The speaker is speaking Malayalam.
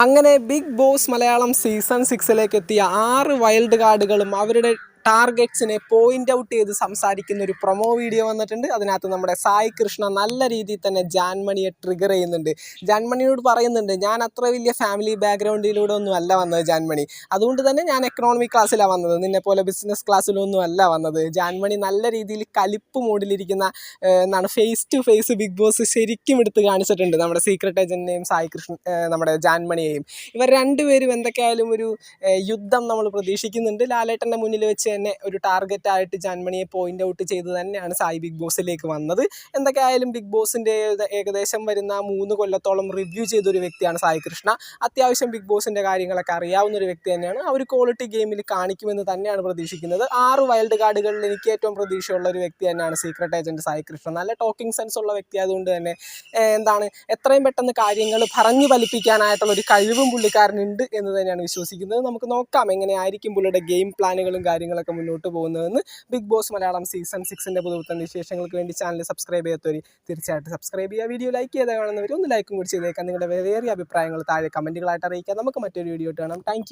അങ്ങനെ ബിഗ് ബോസ് മലയാളം സീസൺ സിക്സിലേക്ക് എത്തിയ ആറ് വൈൽഡ് കാർഡുകളും അവരുടെ ടാർഗറ്റ്സിനെ പോയിന്റ് ഔട്ട് ചെയ്ത് സംസാരിക്കുന്ന ഒരു പ്രൊമോ വീഡിയോ വന്നിട്ടുണ്ട്. അതിനകത്ത് നമ്മുടെ സായി കൃഷ്ണ നല്ല രീതിയിൽ തന്നെ ജാൻമണിയെ ട്രിഗർ ചെയ്യുന്നുണ്ട്. ജാൻമണിയോട് പറയുന്നുണ്ട് ഞാൻ അത്ര വലിയ ഫാമിലി ബാക്ക്ഗ്രൗണ്ടിലൂടെ ഒന്നും അല്ല വന്നത് ജാൻമണി. അതുകൊണ്ട് തന്നെ ഞാൻ എക്കണോമിക് ക്ലാസ്സിലാണ് വന്നത്. നിന്നെ പോലെ ബിസിനസ് ക്ലാസ്സിലൊന്നും അല്ല വന്നത്. ജാൻമണി നല്ല രീതിയിൽ കലിപ്പ് മൂഡിലിരിക്കുന്ന എന്താണ് face to face big boss ശരിക്കും എടുത്ത് കാണിച്ചിട്ടുണ്ട് നമ്മുടെ സീക്രട്ട് ഏജന്റിനെയും സായി കൃഷ്ണ നമ്മുടെ ജാൻമണിയെയും. ഇവർ രണ്ടുപേരും എന്തൊക്കെയായാലും ഒരു യുദ്ധം നമ്മൾ പ്രതീക്ഷിക്കുന്നുണ്ട്. ലാലേട്ടന്റെ മുന്നിൽ വെച്ച് തന്നെ ഒരു ടാർഗറ്റ് ആയിട്ട് ജാൻമണിയെ പോയിന്റ് ഔട്ട് ചെയ്ത് തന്നെയാണ് സായി ബിഗ് ബോസിലേക്ക് വന്നത്. എന്തൊക്കെ ആയാലും ബിഗ് ബോസിന്റെ ഏകദേശം വരുന്ന മൂന്ന് കൊല്ലത്തോളം റിവ്യൂ ചെയ്ത ഒരു വ്യക്തിയാണ് സായി കൃഷ്ണ. അത്യാവശ്യം ബിഗ് ബോസിന്റെ കാര്യങ്ങളൊക്കെ അറിയാവുന്ന ഒരു വ്യക്തി തന്നെയാണ്. അവർ ക്വാളിറ്റി ഗെയിമിൽ കാണിക്കുമെന്ന് തന്നെയാണ് പ്രതീക്ഷിക്കുന്നത്. ആറ് വൈൽഡ് കാർഡുകളിൽ എനിക്ക് ഏറ്റവും പ്രതീക്ഷയുള്ള ഒരു വ്യക്തി തന്നെയാണ് സീക്രട്ട് ഏജന്റ് സായി കൃഷ്ണ. നല്ല ടോക്കിംഗ് സെൻസ് ഉള്ള വ്യക്തി ആയതുകൊണ്ട് തന്നെ എന്താണ് എത്രയും പെട്ടെന്ന് കാര്യങ്ങൾ പറഞ്ഞു ഫലിപ്പിക്കാനായിട്ടുള്ള ഒരു കഴിവും പുള്ളിക്കാരനുണ്ട് എന്ന് തന്നെയാണ് വിശ്വസിക്കുന്നത്. നമുക്ക് നോക്കാം എങ്ങനെയായിരിക്കും പുള്ളിയുടെ ഗെയിം പ്ലാനുകളും കാര്യങ്ങളൊക്കെ മുന്നോട്ട് പോകുന്നതെന്ന് ബിഗ് ബോസ് മലയാളം സീസൺ സിക്സിന്റെ പുതുപുത്തൻ വിശേഷങ്ങൾക്ക് വേണ്ടി ചാനൽ സബ്സ്ക്രൈബ് ചെയ്യാത്തവർ തീർച്ചയായിട്ടും സബ്സ്ക്രൈബ് ചെയ്യുക. വീഡിയോ ലൈക്ക് ചെയ്ത കാണുന്നവർ ഒന്ന് ലൈക്കും കൂടി ചെയ്തേക്കാം. നിങ്ങളുടെ വേറെ അഭിപ്രായങ്ങൾ താഴെ കമന്റുകളായിട്ട് അറിയിക്കാം. നമുക്ക് മറ്റൊരു വീഡിയോ കാണാം. താങ്ക്